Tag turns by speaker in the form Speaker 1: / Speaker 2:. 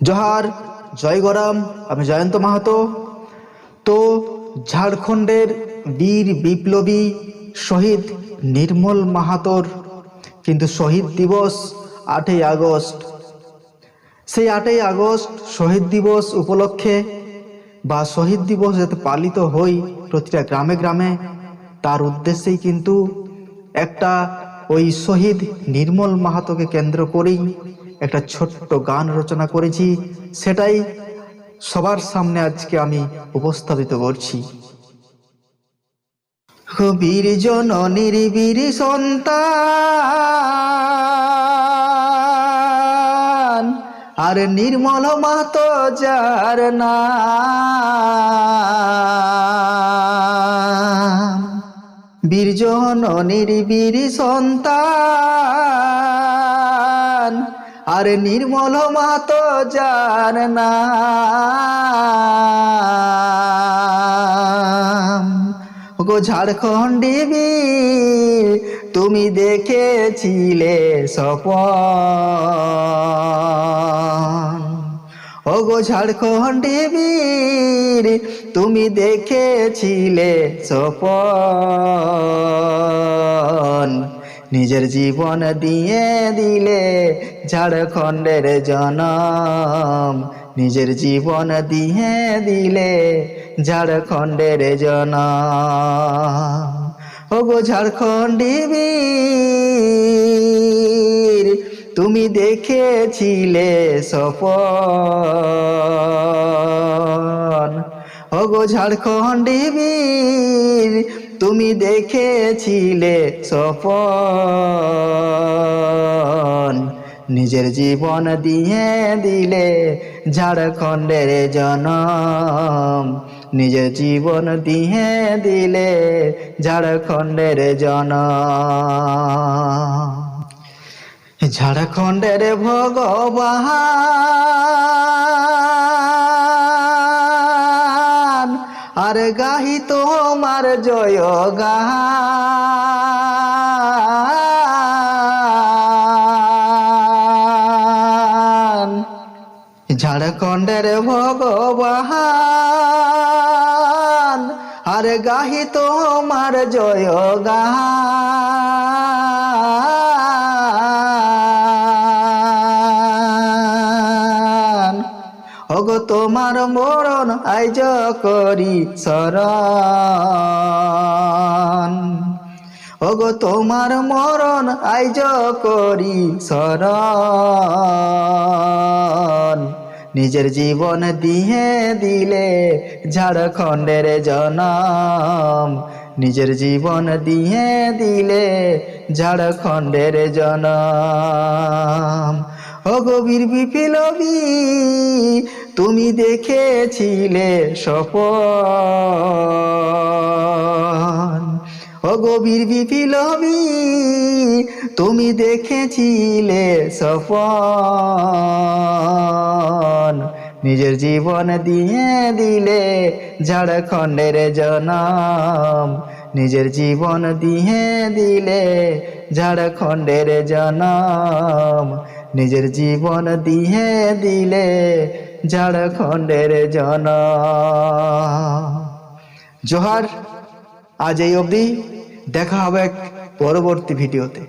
Speaker 1: জোহার, জয় গরাম, আমি জয়ন্ত মাহাতো। তো ঝাড়খণ্ডের বীর বিপ্লবী শহীদ নির্মল মাহাতোর কিন্তু শহীদ দিবস আটই আগস্ট। সেই আটই আগস্ট শহীদ দিবস উপলক্ষে বা শহীদ দিবস যাতে পালিত হই প্রতিটা গ্রামে গ্রামে, তার উদ্দেশ্যেই কিন্তু একটা ওই শহীদ নির্মল মাহাতোকে কেন্দ্র করেই একটা ছোট্ট গান রচনা করেছি, সেটাই সবার সামনে আজকে আমি উপস্থাপিত করছি। বীর জননীর বীর সন্তান, আর নির্মল মাত যার না বীর জননীর বীর সন্তান আর নির্মল মাত যার নাম। গো ঝাড়খণ্ডী তুমি দেখেছিলে স্বপন। ও গো ঝাড়খণ্ডী তুমি দেখেছিলে স্বপন। নিজের জীবন দিয়ে দিলে ঝাড়খণ্ডের জনম। নিজের জীবন দিয়ে দিলে ঝাড়খণ্ডের জনম। ও গো ঝাড়খণ্ডী বীর, তুমি দেখেছিলে সপন ও গো ঝাড়খণ্ডী বীর তুমি দেখেছিলে সপন নিজের জীবন দিয়ে দিলে ঝাড়খণ্ডের জনম। নিজের জীবন দিয়ে দিলে ঝাড়খণ্ডের জনম। ঝাড়খণ্ডের ভগবান তোমার জয় গান। ঝাড়খণ্ডের ভগবান আর গাহি তোমার জয় গান। ওগো তোমার মরণ আইজ করি শরণ। ওগো তোমার মরণ আইজ করি শরণ। নিজের জীবন দিয়ে দিলে ঝাড়খণ্ডের জনম। নিজের জীবন দিয়ে দিলে ঝাড়খণ্ডের জনম। ও গভীর বিপ্লবী তুমি দেখেছিলে স্বপন ও গভীর তুমি দেখেছিলে সপন নিজের জীবন দিয়ে দিলে ঝাড়খণ্ডের জনম। নিজের জীবন দিয়ে দিলে ঝাড়খণ্ডের জনম। নিজের জীবন দিয়ে দিলে ঝাড়খণ্ডের জন। জোহার আজ এই অবধি দেখা হবে এক পরবর্তী ভিডিওতে।